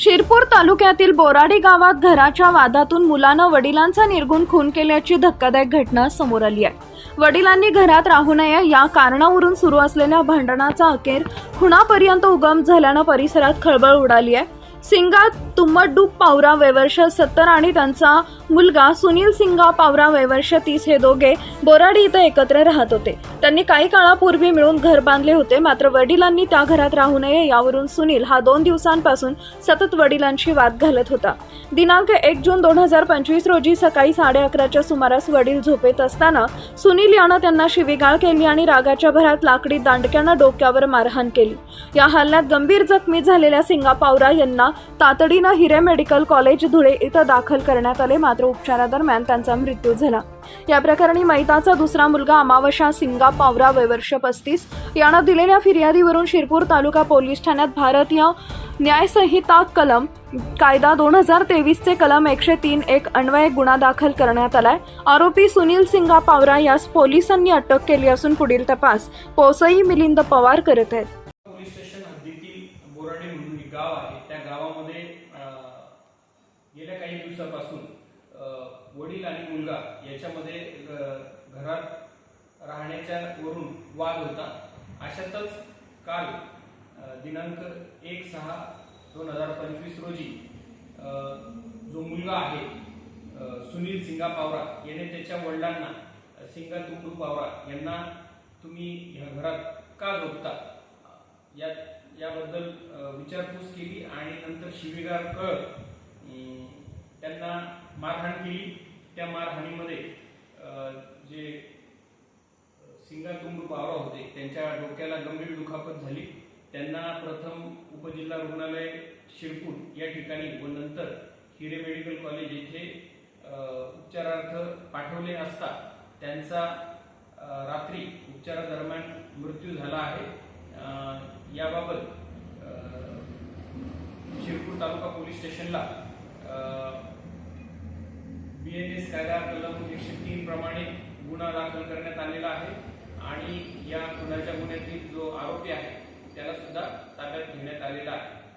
शिरपूर तालुक्यातील बोराडी गावात घराच्या वादातून मुलानं वडिलांचा निर्गुण खून केल्याची धक्कादायक घटना समोर आली आहे. वडिलांनी घरात राहू नये या कारणावरून सुरू असलेल्या भांडणाचा अखेर खुणापर्यंत उगम झाल्यानं परिसरात खळबळ उडाली आहे. सिंगा तुम्मडूप पावरा वयवर्ष सत्तर आणि त्यांचा मुलगा सुनील सिंगा पावरा वयवर्ष तीस हे दोघे बोराडी इथं एकत्र राहत होते. त्यांनी काही काळापूर्वी मिळून घर बांधले होते. मात्र वडिलांनी त्या घरात राहू नये यावरून सुनील हा दोन दिवसांपासून सतत वडिलांशी वाद घालत होता. दिनांक एक जून दोन हजार पंचवीस रोजी सकाळी साडे अकराच्या सुमारास वडील झोपेत असताना सुनील यानं त्यांना शिवीगाळ केली आणि रागाच्या भरात लाकडी दांडक्यानं डोक्यावर मारहाण केली. या हल्ल्यात गंभीर जखमी झालेल्या सिंगा पावरा यांना तातडीनं हिरे मेडिकल कॉलेज धुळे इथं दाखल करण्यात आले. मात्र उपचारादरम्यान त्यांचा मृत्यू झाला. या प्रकरणी मैताचा दुसरा मुलगा अमावशा सिंगा पावरा वयवर्ष पस्तीस. यानं दिलेल्या फिर्यादीवरून शिरपूर तालुका पोलीस ठाण्यात भारतीय न्यायसंहिता कलम कायदा दोन हजार तेवीसचे कलम एकशे तीन एक अन्वये गुन्हा दाखल करण्यात आलाय. आरोपी सुनील सिंगा पावरा यास पोलिसांनी अटक केली असून पुढील तपास पोसई मिलिंद पवार करत आहेत. दिवसापासून वडील आणि मुलगा याच्यामध्ये घरात राहण्याच्या वरून वाद होता. अशातच काल दिनांक एक सहा दोन हजार पंचवीस रोजी जो मुलगा आहे सुनील सिंगा पावरा याने त्याच्या वडिलांना सिंगा तुकडू पावरा यांना तुम्ही ह्या घरात का झोपता? या याबद्दल विचारपूस केली आणि नंतर शिवीगाळ कळ मारहाण केली. त्या मारहाणीमध्ये जे सिंगातुंब पावरा होते त्यांच्या डोक्याला गंभीर दुखापत झाली. त्यांना प्रथम उपजिल्हा रुग्णालय शिरपूर या ठिकाणी व नंतर हिरे मेडिकल कॉलेज येथे उपचारार्थ पाठवले असता त्यांचा रात्री उपचारादरम्यान मृत्यू झाला आहे. याबाबत शिरपूर तालुका पोलीस स्टेशनला बी एन एस कायदा कलम एकशे तीन प्रमाणे गुन्हा दाखल करण्यात आलेला आहे आणि या गुन्ह्याच्या गुन्ह्यातील जो आरोपी आहे त्याला सुद्धा ताब्यात घेण्यात आलेला आहे.